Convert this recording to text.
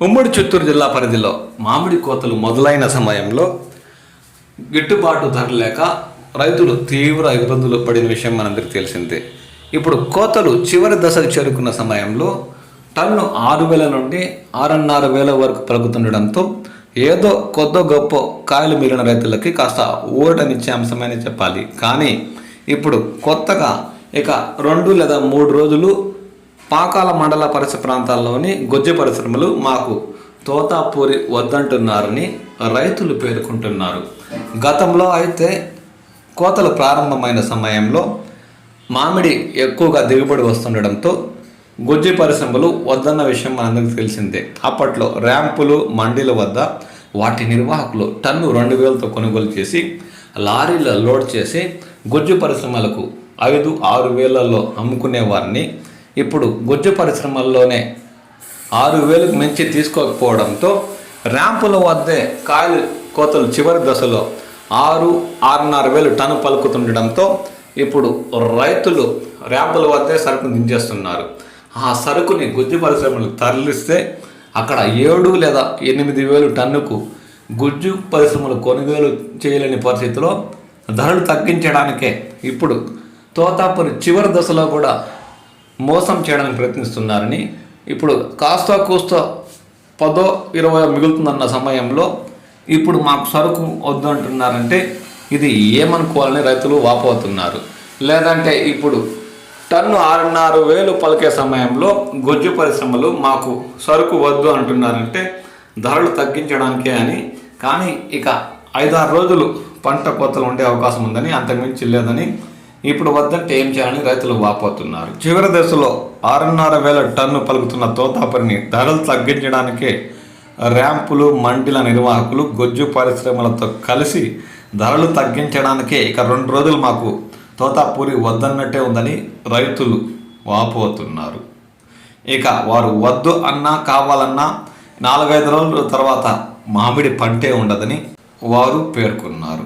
ఉమ్మడి చిత్తూరు జిల్లా పరిధిలో మామిడి కోతలు మొదలైన సమయంలో గిట్టుబాటు ధర లేక రైతులు తీవ్ర ఇబ్బందులు పడిన విషయం మనందరికీ తెలిసిందే. ఇప్పుడు కోతలు చివరి దశకు చేరుకున్న సమయంలో టన్ను ఆరు వేల నుండి ఆరున్నర వేల వరకు పలుకుతుండడంతో ఏదో కొద్ద గొప్ప కాయలు మిగిలిన రైతులకి కాస్త ఊరటనిచ్చే అంశమని చెప్పాలి. కానీ ఇప్పుడు కొత్తగా ఇక రెండు లేదా మూడు రోజులు పాకాల మండల పరిసర ప్రాంతాల్లోని గొజ్జె పరిశ్రమలు మాకు తోతాపూరి వద్దంటున్నారని రైతులు పేర్కొంటున్నారు. గతంలో అయితే కోతలు ప్రారంభమైన సమయంలో మామిడి ఎక్కువగా దిగుబడి వస్తుండడంతో గొజ్జె పరిశ్రమలు వద్దన్న విషయం మనందరికీ తెలిసిందే. అప్పట్లో ర్యాంపులు మండీల వద్ద వాటి నిర్వాహకులు టన్ను రెండు వేలతో కొనుగోలు చేసి లారీల లోడ్ చేసి గొజ్జు పరిశ్రమలకు ఐదు ఆరు వేలలో అమ్ముకునే వారిని ఇప్పుడు గుజ్జు పరిశ్రమల్లోనే ఆరు వేలకు మించి తీసుకోకపోవడంతో ర్యాంపుల వద్దే కాయలు కోతలు చివరి దశలో ఆరు ఆరున్నర వేలు టన్ను పలుకుతుండడంతో ఇప్పుడు రైతులు ర్యాంపుల వద్దే సరుకును దించేస్తున్నారు. ఆ సరుకుని గుజ్జు పరిశ్రమలు తరలిస్తే అక్కడ ఏడు లేదా ఎనిమిది వేలు టన్నుకు గుజ్జు పరిశ్రమలు కొనుగోలు చేయలేని పరిస్థితిలో ధరలు తగ్గించడానికే ఇప్పుడు తోతాపురి చివరి దశలో కూడా మోసం చేయడానికి ప్రయత్నిస్తున్నారని ఇప్పుడు కాస్త కూస్త పదో ఇరవై మిగులుతుందన్న సమయంలో ఇప్పుడు మాకు సరుకు వద్దు అంటున్నారంటే ఇది ఏమనుకోవాలని రైతులు వాపోతున్నారు. లేదంటే ఇప్పుడు టన్ను ఆరున్నర వేలు పలికే సమయంలో గొజ్జు పరిశ్రమలు మాకు సరుకు వద్దు అంటున్నారంటే ధరలు తగ్గించడానికే అని. కానీ ఇక ఐదారు రోజులు పంట కోతలు ఉండే అవకాశం ఉందని అంతకుమించి లేదని ఇప్పుడు వద్దంటే ఏం చేయాలని రైతులు వాపోతున్నారు. చివరి దశలో ఆరున్నర వేల టన్ను పలుకుతున్న తోతాపరిని ధరలు తగ్గించడానికే ర్యాంపులు మండిల నిర్వాహకులు గొజ్జు పరిశ్రమలతో కలిసి ధరలు తగ్గించడానికే ఇక రెండు రోజులు మాకు తోతాపూరి వద్దన్నట్టే ఉందని రైతులు వాపోతున్నారు. ఇక వారు వద్దు అన్నా కావాలన్నా నాలుగైదు రోజుల తర్వాత మామిడి పంటే ఉండదని వారు పేర్కొన్నారు.